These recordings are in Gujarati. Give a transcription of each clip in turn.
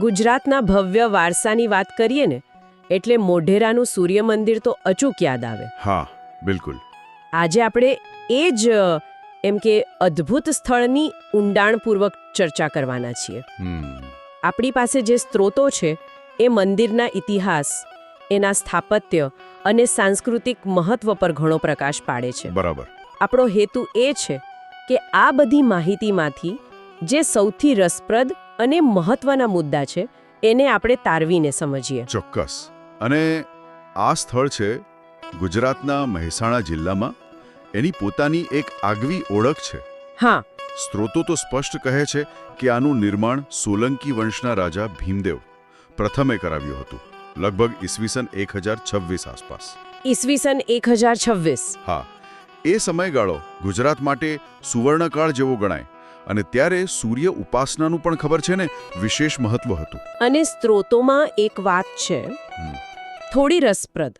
ગુજરાતના ભવ્ય વારસાની વાત કરીએ ને એટલે મોઢેરાનું સૂર્ય મંદિર તો અચૂક યાદ આવે. હા બિલકુલ. આજે આપણે એ જ એમ કે અદ્ભુત સ્થળની ઊંડાણપૂર્વક ચર્ચા કરવાના છીએ. આપણી પાસે જે સ્ત્રોતો છે એ મંદિરના ઇતિહાસ એના સ્થાપત્ય અને સાંસ્કૃતિક મહત્વ પર ઘણો પ્રકાશ પાડે છે. બરાબર. આપણો હેતુ એ છે કે આ બધી માહિતીમાંથી જે સૌથી રસપ્રદ અને મહત્વના મુદ્દા છે એને આપણે તારવીને સમજીએ. ચોક્કસ. અને આ સ્થળ છે ગુજરાતના મહેસાણા જિલ્લામાં. એની પોતાની એક આગવી ઓળખ છે. હા. સ્ત્રોતો તો સ્પષ્ટ કહે છે કે આનું નિર્માણ સોલંકી વંશના રાજા ભીમદેવ પ્રથમે કરાવ્યું હતું લગભગ ઈસવીસન એક આસપાસ. ઈસવીસન એક હજાર છવ્વીસ. હા. એ સમયગાળો ગુજરાત માટે સુવર્ણકાળ જેવો ગણાય. અને ત્યારે સૂર્ય ઉપાસનાનું પણ ખબર છે ને વિશેષ મહત્વ હતું. અને સ્ત્રોતોમાં એક વાત છે. થોડી રસપ્રદ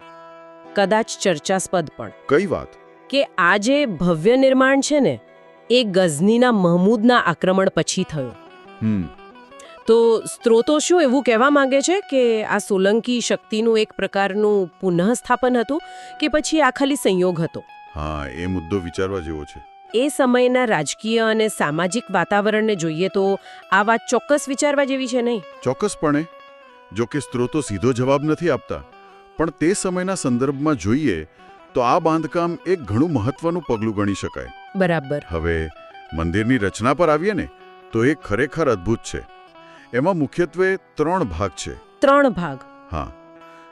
કદાચ ચર્ચાસ્પદ પણ. કઈ વાત? કે આ જે ભવ્ય નિર્માણ છે ને એ ગઝનીના મહમૂદના આક્રમણ પછી થયું. તો સ્ત્રોતો શું એવું કહેવા માંગે છે કે આ સોલંકી શક્તિનું એક પ્રકારનું પુનઃસ્થાપન હતું કે પછી આ ખાલી સંયોગ હતો? હા એ મુદ્દો વિચારવા જેવો છે. એ સમયના રાજકીય અને સામાજિક વાતાવરણને જોઈએ તો આ વાત ચોક્કસ વિચારવા જેવી છે નહીં? ચોક્કસપણે. જો કે સ્ત્રોતો સીધો જવાબ નથી આપતા. પણ તે સમયના સંદર્ભમાં જોઈએ તો આ બાંધકામ એક ઘણું મહત્વનું પગલું ગણી શકાય. બરાબર. હવે મંદિરની રચના પર આવીએ ને તો એ ખરેખર અદ્ભુત છે. એમાં મુખ્યત્વે ત્રણ ભાગ છે. ત્રણ ભાગ. હા.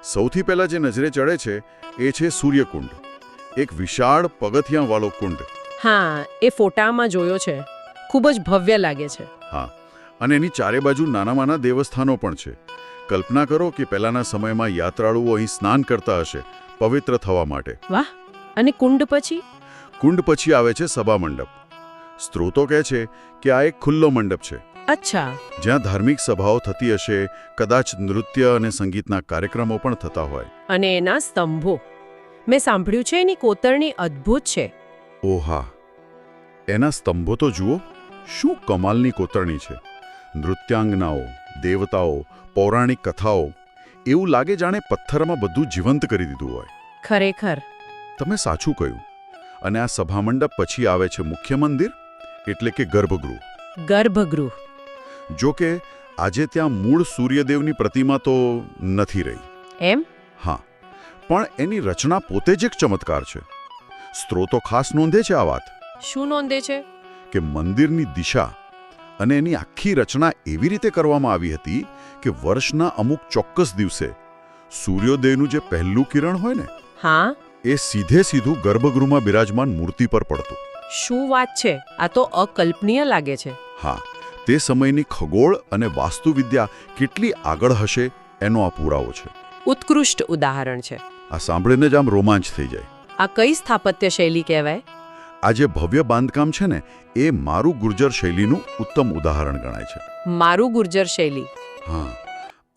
સૌથી પહેલા જે નજરે ચડે છે એ છે સૂર્યકુંડ. એક વિશાળ પગથિયાવાળો કુંડ. હા એ ફોટામાં જોયો છે. ખૂબ જ ભવ્ય લાગે છે. હા અને એની ચારે બાજુ નાના-નાના દેવસ્થાનો પણ છે. કલ્પના કરો કે પહેલાના સમયમાં યાત્રાળુઓ અહીં સ્નાન કરતા હશે પવિત્ર થવા માટે. વાહ અને કુંડ પછી? કુંડ પછી આવે છે સભા મંડપ. સ્ત્રોતો કહે છે કે આ એક ખુલ્લો મંડપ છે. અચ્છા. જ્યાં ધાર્મિક સભાઓ થતી હશે કદાચ નૃત્ય અને સંગીતના કાર્યક્રમો પણ થતા હોય. અને એના સ્તંભો. મેં સાંભળ્યું છે એની કોતરણી અદ્ભુત છે. ઓહા એના સ્તંભો તો જુઓ શું કમાલની કોતરણી છે. નૃત્યાંગનાઓ દેવતાઓ પૌરાણિક કથાઓ એવું લાગે જાણે પથ્થરમાં બધું જીવંત કરી દીધું હોય. ખરેખર. તમે સાચું કહ્યું. અને આ સભામંડપ પછી આવે છે મુખ્ય મંદિર એટલે કે ગર્ભગૃહ. ગર્ભગૃહ. જો કે આજે ત્યાં મૂળ સૂર્યદેવની પ્રતિમા તો નથી રહી. એમ? હા પણ એની રચના પોતે જ એક ચમત્કાર છે. સ્ત્રોતો ખાસ નોંધે છે આ વાત. શું નોંધે છે? કે મંદિરની દિશા અને એની આખી રચના એવી રીતે કરવામાં આવી હતી કે વર્ષના અમુક ચોક્કસ દિવસે સૂર્યોદયનું જે પહેલું કિરણ હોય ને હા? એ સીધે સીધું ગર્ભગૃહમાં બિરાજમાન મૂર્તિ પર પડતું. શું વાત છે? આ તો અકલ્પનીય લાગે છે. હા તે સમયની ખગોળ અને વાસ્તુવિદ્યા કેટલી આગળ હશે એનો આ પુરાવો છે. ઉત્કૃષ્ટ ઉદાહરણ છે. આ સાંભળીને જ આમ રોમાંચ થઈ જાય. આ કઈ સ્થાપત્ય શૈલી કહેવાય? આ જે ભવ્ય બાંધકામ છે ને એ મારું ગુર્જર શૈલીનું ઉત્તમ ઉદાહરણ ગણાય છે. મારું ગુર્જર શૈલી. હા.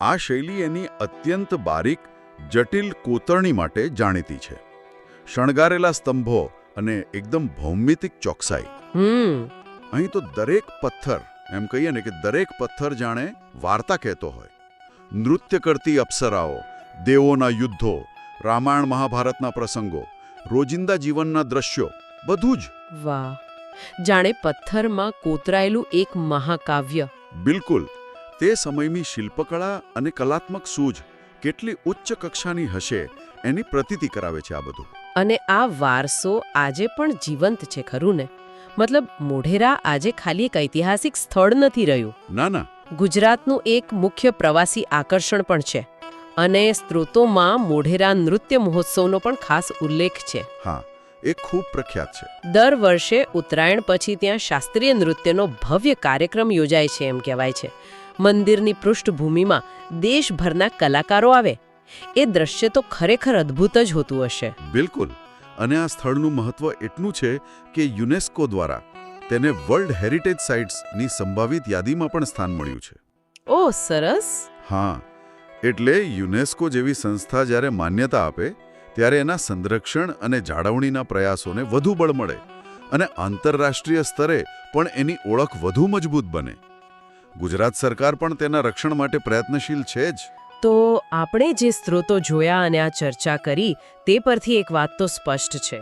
આ શૈલી એની અત્યંત બારીક જટિલ કોતરણી માટે જાણીતી છે. શણગારેલા સ્તંભો અને એકદમ ભૌમિતિક ચોકસાઈ. હમ. અહીં તો દરેક પથ્થર એમ કહીએ ને કે દરેક પથ્થર જાણે વાર્તા કહેતો હોય. નૃત્ય કરતી અપ્સરાઓ દેવોના યુદ્ધો રામાયણ મહાભારતના પ્રસંગો રોજિંદા જીવનના દ્રશ્યો બધું જ. વાહ. જાણે પથ્થરમાં કોતરાયેલું એક મહાકાવ્ય. બિલકુલ. તે સમયની શિલ્પકળા અને કલાત્મક સૂઝ કેટલી ઉચ્ચ કક્ષાની હશે એની પ્રતીતિ કરાવે છે આ બધું. અને આ વારસો આજે પણ જીવંત છે ખરું ને? મતલબ મોઢેરા આજે ખાલી એક ઐતિહાસિક સ્થળ નથી રહ્યું. ના ના. ગુજરાતનું એક મુખ્ય પ્રવાસી આકર્ષણ પણ છે. અને સ્ત્રોતોમાં મોઢેરા નૃત્ય મહોત્સવનો પણ ખાસ ઉલ્લેખ છે. હા એ ખૂબ પ્રખ્યાત છે. દર વર્ષે ઉત્તરાયણ પછી ત્યાં શાસ્ત્રીય નૃત્યનો ભવ્ય કાર્યક્રમ યોજાય છે એમ કહેવાય છે. મંદિરની પૃષ્ઠભૂમિમાં દેશભરના કલાકારો આવે. એ દ્રશ્ય તો ખરેખર અદ્ભુત જ હોતું હશે. બિલકુલ. અને આ સ્થળનું મહત્વ એટલું છે કે યુનેસ્કો દ્વારા તેને વર્લ્ડ હેરિટેજ સાઇટ્સની સંભવિત યાદીમાં પણ સ્થાન મળ્યું છે. ઓ સરસ. હા. એટલે યુનેસ્કો જેવી સંસ્થા જ્યારે માન્યતા આપે ત્યારે એના સંરક્ષણ અને જાળવણીના પ્રયાસોને વધુ બળ મળે અને આંતરરાષ્ટ્રીય સ્તરે પણ એની ઓળખ વધુ મજબૂત બને. ગુજરાત સરકાર પણ તેના રક્ષણ માટે પ્રયત્નશીલ છે જ. તો આપણે જે સ્ત્રોતો જોયા અને આ ચર્ચા કરી તે પરથી એક વાત તો સ્પષ્ટ છે.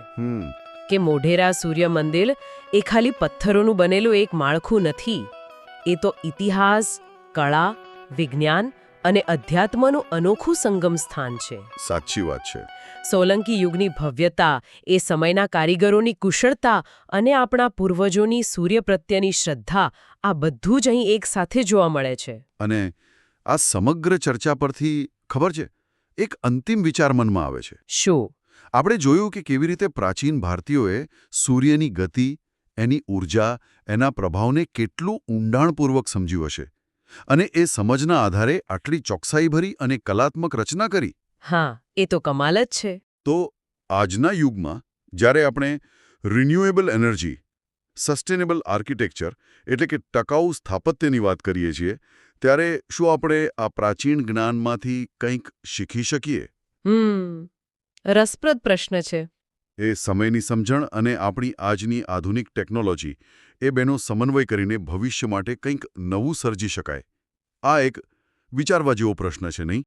કે મોઢેરા સૂર્ય મંદિર એ ખાલી પથ્થરોનું બનેલું એક માળખું નથી. એ તો ઇતિહાસ કળા વિજ્ઞાન અને અધ્યાત્મનું અનોખું સંગમ સ્થાન છે. સાચી વાત છે. સોલંકી યુગની ભવ્યતા એ સમયના કારીગરોની કુશળતા અને આપણા પૂર્વજોની સૂર્ય પ્રત્યેની શ્રદ્ધા આ બધું જ અહીં એક સાથે જોવા મળે છે. અને આ સમગ્ર ચર્ચા પરથી ખબર છે? એક અંતિમ વિચાર મનમાં આવે છે. શું? આપણે જોયું કે કેવી રીતે પ્રાચીન ભારતીયોએ સૂર્યની ગતિ એની ઊર્જા એના પ્રભાવને કેટલું ઊંડાણપૂર્વક સમજ્યું હશે. અને એ સમજના આધારે આટલી ચોકસાઈભરી અને કલાત્મક રચના કરી. હા એ તો કમાલ જ છે. તો આજના યુગમાં જ્યારે આપણે રિન્યુએબલ એનર્જી સસ્ટેનેબલ આર્કિટેક્ચર એટલે કે ટકાઉ સ્થાપત્યની વાત કરીએ છીએ ત્યારે શું આપણે આ પ્રાચીન જ્ઞાનમાંથી કંઈક શીખી શકીએ? હમ રસપ્રદ પ્રશ્ન છે. એ સમયની સમજણ અને આપણી આજની આધુનિક ટેકનોલોજી, એ બેનો સમન્વય કરીને ભવિષ્ય માટે કંઈક નવું સર્જી શકાય. આ એક વિચારવા જેવો પ્રશ્ન છે, નહીં?